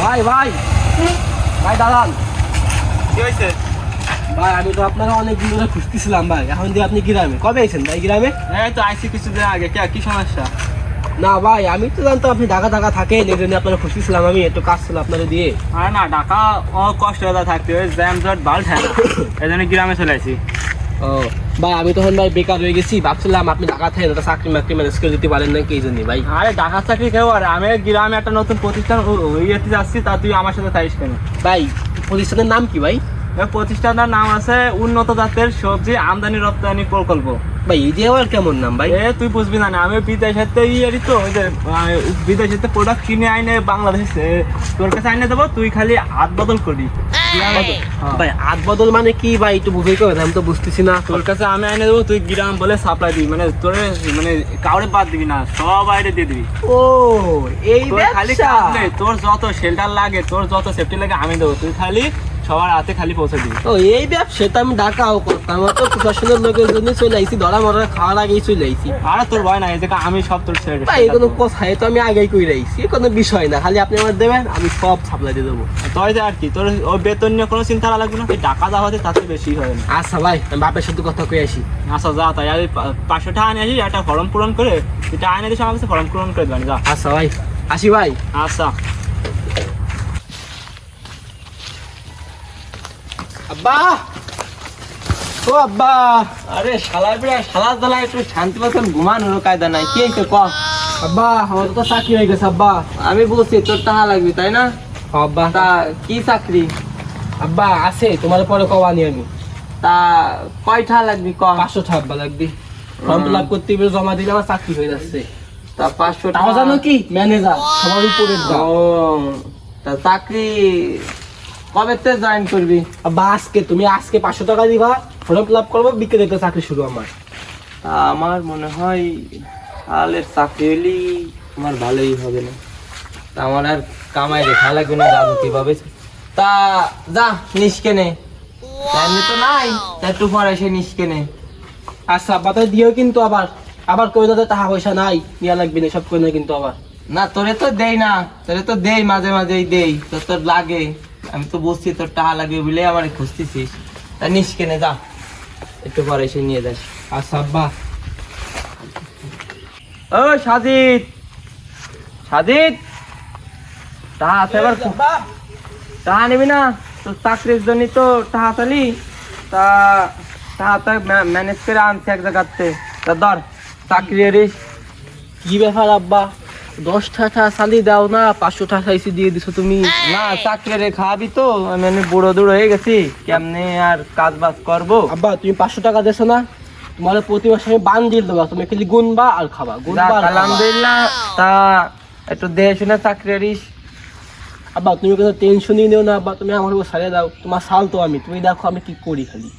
ভাই ভাই। ভাই দাঁড়ান। কি হয়েছে ভাই আমি তো আপনারা অনেক দিন ধরে খুঁজতেছিলাম ভাই। এখন দিয়ে আপনি গ্রামে কবে এসেছেন ভাই গ্রামে? এই তো আইসি কিছুদিন আগে। কে কি সমস্যা? না ভাই আমি তো জানতাম আপনি ঢাকা ঢাকা থাকেন এই জন্য আপনারা খুঁজতেছিলাম আমি একটু কাজ ছিল আপনারা দিয়ে। হ্যাঁ না ঢাকা ও কষ্ট থাকতে জ্যাম জট বাল না। এই জন্য গ্রামে চলে আসি ও ভাই আমি তখন ভাই বেকার হয়ে গেছি ভাবছিলাম আপনি ঢাকা থেকে একটা চাকরি মাকরি ম্যানেজ করে দিতে পারেন নাকি এই জন্যই ভাই। আরে ঢাকা চাকরি কেউ আর আমি গ্রামে একটা নতুন প্রতিষ্ঠান ইয়েতে যাচ্ছি তা তুই আমার সাথে থাইস কেন? ভাই প্রতিষ্ঠানের নাম কি ভাই? প্রতিষ্ঠানটার নাম আছে উন্নত জাতের সবজি আমদানি রপ্তানি প্রকল্প। ভাই এই যে আবার কেমন নাম ভাই? এ তুই বুঝবি না আমি বিদেশেতে ইয়েরই তো ওই যে আহ, বিদেশেতে প্রোডাক্ট কিনে আইনে বাংলাদেশে তোর কাছে আইনে দেবো তুই খালি হাত বদল হ্যাঁ। ভাই আদ বদল মানে কি ভাই? একটু বুঝে কবে আমি তো বুঝতেছি না। তোর কাছে আমি আইনে দেবো তুই গ্রাম বলে সাপ্লাই দিবি। মানে তোর মানে কাউরে বাদ দিবি না সব বাইরে দিয়ে দিবি। ও এই খালি তোর যত শেল্টার লাগে তোর যত সেফটি লাগে আমি দেবো। তুই খালি সবার হাতে খালি পৌঁছে দিবি। ও এই ব্যবসা তো আমি ঢাকাও করতাম। তো প্রশাসনের লোকের জন্য চলে আইছি ধরা মরা খাওয়ার আগেই চলে আইছি। আরে তোর ভয় নাই এই আমি সব তোর ছেড়ে ভাই কোনো কথা তো আমি আগেই কই রাইছি কোনো বিষয় না। খালি আপনি আমার দেবেন আমি সব সাপ্লাই দিয়ে দেবো। তোর আর কি তোর ওই বেতন নিয়ে কোনো চিন্তা লাগবে না? টাকা যা হতে তাতে বেশি হবে না। আচ্ছা ভাই আমি বাপের সাথে কথা কই আসি। আচ্ছা যা তাই পা- পাঁচশো টাকা নিয়ে আসি একটা ফর্ম পূরণ করে টাকা নিয়ে দিস আমার কাছে ফর্ম পূরণ করে দেবেন যা। আচ্ছা ভাই আসি ভাই। আচ্ছা। আব্বা! ও আব্বা! আরে শালা বিড়া শালা দলা একটু শান্তি মতন ঘুমানোর কায়দা নাই। কি হয়েছে ক? আব্বা আমার তো চাকরি হয়ে গেছে আব্বা। আমি বলছি তোর টাকা লাগবে তাই না? আব্বা। তা কি চাকরি? আব্বা আছে তোমার পরে কবা নি আমি। তা কয় টাকা লাগবে ক? পাঁচশো টাকা আব্বা লাগবে। ফর্ম ফিল আপ করতে হবে জমা দিলে আমার চাকরি হয়ে যাচ্ছে। তা পাঁচশো টাকা। জানো কি? ম্যানেজার সবার উপরের দাম ও তা চাকরি কবে তে জয়েন করবি? আব্বা আজকে তুমি আজকে পাঁচশো টাকা দিবা ফর্ম ফিল আপ করব বিকেলে তো চাকরি শুরু আমার। আমার মনে হয় শালের চাকরি হলি আমার ভালোই হবে না। তা আমার আর কামাই রেখা লাগবে না যাব কীভাবে তা যা নিষ্কেনে এমনি তো নাই তা একটু পরে সে নিষ্কেনে আচ্ছা আব্বা তো দিও কিন্তু আবার। আবার কই না টাকা পয়সা নাই নিয়া লাগবে না সব কই না কিন্তু আবার। না তোরে তো দেই না তোরে তো দেই মাঝে মাঝেই দেই তো তোর লাগে। আমি তো বুঝছি তোর টাকা লাগবে বলে আমার খুঁজতেছিস। তা নিস কেনে যা। একটু পরে এসে নিয়ে যাস। আচ্ছা আব্বা ও সাজিদ! সাজিদ! টাকা আছে এবার টাকা নিবি না? তোর চাকরির জন্য তো টাকা চালি। তা টাকা ম্যানেজ করে আনছে এক জায়গাতে। তা ধর চাকরি কি ব্যাপার আব্বা? দশ টাকা সালি দাও না পাঁচশো টাকা এসে দিয়ে দিছো তুমি। না চাকরি রে খাবি তো আমি এমনি বুড়ো দুড়ো হয়ে গেছি। কেমনে আর কাজ বাজ করব? আব্বা তুমি পাঁচশো টাকা দেছো না? তোমার প্রতি মাসে আমি বান দিয়ে দেবো তুমি খালি গুনবা আর খাবা গুনবা আর আলহামদুলিল্লাহ। তা একটু দেখে শুনে চাকরি এরিস আব্বা তুমি কোনো টেনশনই নিও না আব্বা তুমি আমার উপর সারে দাও। তোমার সাল তো আমি তুমি দেখো আমি কি করি খালি।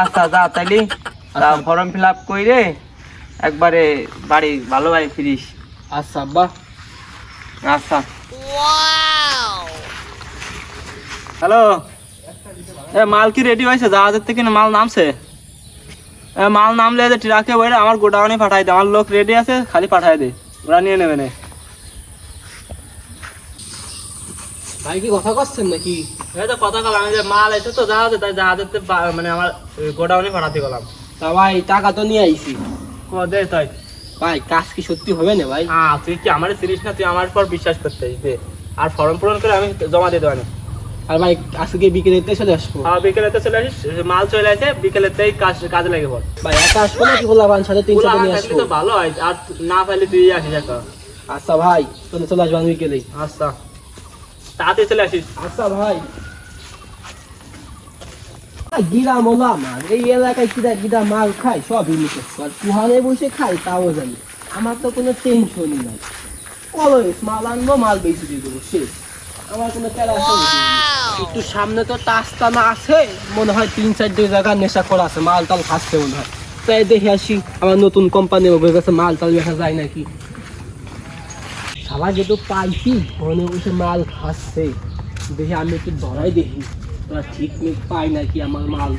আচ্ছা যা তাইলি। ফর্ম ফিল আপ করে একবারে বাড়ি ভালো বাড়ি ফিরিস। আচ্ছা আব্বা আচ্ছা হ্যালো এ মাল কি রেডি হয়েছে? জাহাজের থেকে না মাল নামছে? এ মাল নামলে যে ট্রাকে বইরে আমার গোডাউনে পাঠাই দে আমার লোক রেডি আছে খালি পাঠাই দে ওরা নিয়ে নেবে না। ভাই কি কথা করছেন নাকি? এই তো কথা বললাম যে মাল এসে তো জাহাজে তাই জাহাজের মানে আমার গোডাউনে পাঠাতে গেলাম। তা ভাই টাকা তো নিয়ে আইছি। ও দে তাই। ভাই কাজ কি সত্যি হবে না ভাই? হ্যাঁ তুই কি আমার সিরিজ না? তুই আমার পর বিশ্বাস করতে দে আর ফর্ম পূরণ করে আমি জমা দিয়ে দেবানি আর ভাই আজকে বিকেলে চলে আসব। আর বিকেলেতে চলে আসিস মাল চলে আসে বিকেলেতেই কাজ কাজে লাগে পর ভাই একা আসব নাকি বলা বান সাড়ে তিনশো নিয়ে আসব? তো ভালো হয় আর না পাইলে তুই আসিস একটা আচ্ছা ভাই চলে চলে আসব আমি বিকেলেই। আচ্ছা। তাড়াতাড়ি চলে আসিস। আচ্ছা ভাই। গিরা মোলা। আমার এই এলাকায় কিরা গিরা মাল খায় সবই মুখে। আর কুহানে বসে খাই তাও জানি। আমার তো কোনো টেনশনই নাই। অলওয়েজ মাল আনব মাল বেশি দিয়ে দেবো শেষ। আমার কোনো প্যারা একটু সামনে তো টাস্তানা আছে মনে হয় তিন চারটে জায়গা নেশা করা আছে মাল টাল খাচ্ছে মনে হয়। তাই দেখে আসি আমার নতুন কোম্পানি ওদের কাছে মাল টাল দেখা যায় নাকি? সবাই যেহেতু পাইছি মনে বসে মাল খাচ্ছে। দেখি আমি একটু ধরাই দেখি। তোরা ঠিক মিট পাই নাকি আমার মাল?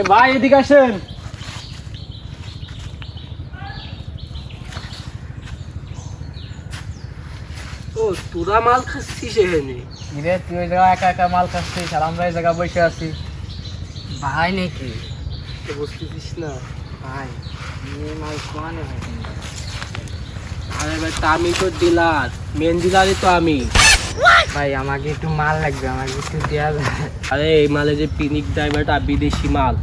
এ ভাই এদিকে আসেন। ও তোরা মাল খাচ্ছিস এখানে? রে তুই ওই জায়গায় একা একা মাল খাচ্ছিস আর আমরা এই জায়গায় বসে আছি? ভাই নাকি? তো বুঝতেছিস না? ভাই এই মাল কোয়ানে ভাই আরে ভাই তা আমি তো ডিলার। মেন ডিলারই তো আমি। ভাই আমাকে একটু মাল লাগবে আমাকে একটু দেওয়া যায়। আরে এই মালে যে পিনিক ড্রাইভারটা বিদেশি মাল।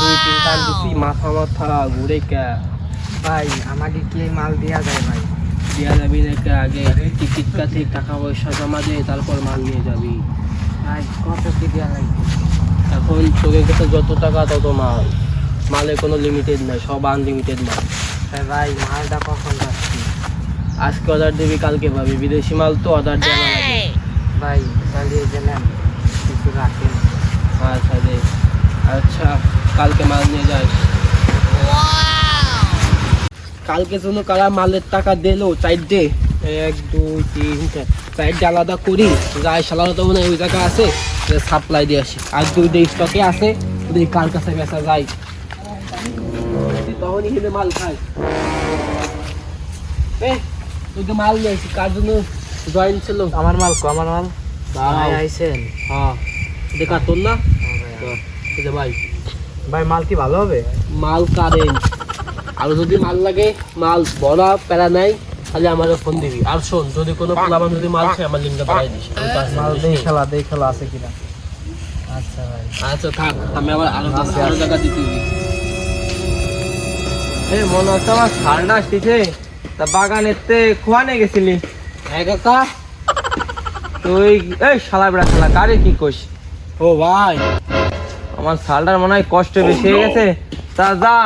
দুই তিন টান দিছি মাথা মাথা ঘুরে কে? ভাই আমাকে কি মাল দেওয়া যায় ভাই? দিয়া যাবি নাকি আগে টিকিট কাটে টাকা পয়সা জমা দিয়ে তারপর মাল নিয়ে যাবি। কত কি দেওয়া লাগবে? এখন তোকে কাছে যত টাকা তত মাল। মালে কোনো লিমিটেড নাই সব আনলিমিটেড মাল। তাই ভাই মালটা কখন যাচ্ছি আজকে অর্ডার দিবি কালকে পাবি। বিদেশি মাল তো অর্ডার দেওয়া লাগে। ভাই চালিয়ে গেলেন কিছু রাখেন আচ্ছা আচ্ছা কালকে মাল নিয়ে যাই কালকে জন্য কারা মালের টাকা দিলো? চার ডে এক দুই তিন চার। চারটে আলাদা করি যাই সালানো তো মনে হয় ওই জায়গা আছে সাপ্লাই দিয়ে আসি। আর দুই ডে স্টকে আছে যদি কার কাছে বেচা যায়। তখনই খেলে মাল তোকে মাল নিয়ে আসি কার জন্য জয়েন ছিল? আমার মাল কো আমার মাল? ভাই ভাই আইছেন? হ্যাঁ। দেখা তোর না? ভাই। ভাই মাল কি ভালো হবে? মাল কারেন্ট। আর যদি মাল লাগে মাল বড় প্যারা নাই তাহলে আমার ফোন দিবি। আর শোন যদি কোনো পোলাবান যদি মাল খায় আমার লিঙ্কটা পাঠাই দিস। মাল দেই খেলা দেই খেলা আছে কিনা? আচ্ছা ভাই। আচ্ছা থাক আমি আবার আরও আরও জায়গা দিতে দিবি এ মনে হচ্ছে আমার ঠান্ডা আসতেছে। তা বাগানেতে খোয়ানে গেছিলি। হ্যাঁ কাকা। তুই এই শালা বেড়া শালা কারে কি কইস? ও ভাই। আমার শালটার মনে হয় কষ্ট বেশি হয়ে গেছে। তা যা।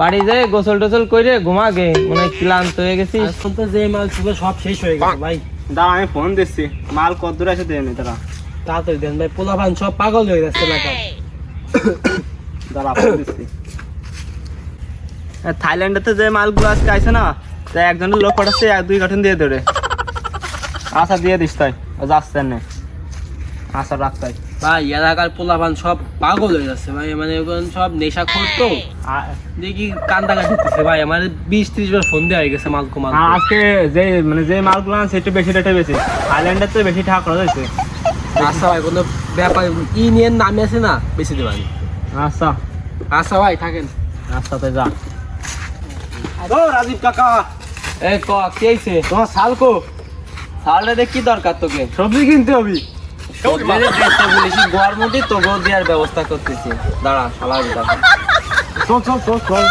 বাড়ি যেয়ে গোসল টোসল করে ঘুমা গে মনে ক্লান্ত হয়ে গেছিস এখন তো যে মাল ছিল সব শেষ হয়ে গেছে ভাই। দাঁড়া আমি ফোন দিচ্ছি। মাল কত দূর আছে দেন তারা তাড়াতাড়ি দেন ভাই পোলাপান সব পাগল হয়ে যাচ্ছে এলাকা। দাঁড়া ফোন দিচ্ছি। থাইল্যান্ডেতে যে মালগুলো আজকে আইছে না তাই একজনের লোক পাঠাচ্ছে এক দুই কার্টুন দিয়ে দেবে আচ্ছা দিয়ে দিস তাই। যাচ্ছে না আচ্ছা রাখ তাই ভাই এলাকার পোলাপান সব পাগল হয়ে যাচ্ছে ভাই। মানে এখন সব নেশা করতো আ- দেখি কান্দা কাটিতেছে ভাই। আমার বিশ ত্রিশ বার ফোন দেওয়া হয়ে গেছে মাল কমাল আ- আজকে যে মানে যে মালগুলো আছে একটু বেশি রেটে বেশি। থাইল্যান্ডের তো বেশি টাকা খরচ হয়েছে। আচ্ছা ভাই কোনো ব্যাপার ইউনিয়ন নামে আছে না? বেশি দেবানি। আচ্ছা। আচ্ছা ভাই থাকেন। আচ্ছা তাই যা রাজীব কাকা। এ ক তোমার শালকো। শালটা দেখ কি দরকার তোকে। সবজি কিনতে হবে। গরম মধ্যে তোকেও দেওয়ার ব্যবস্থা করতেছি। দাঁড়া শালা চল চল চল চল।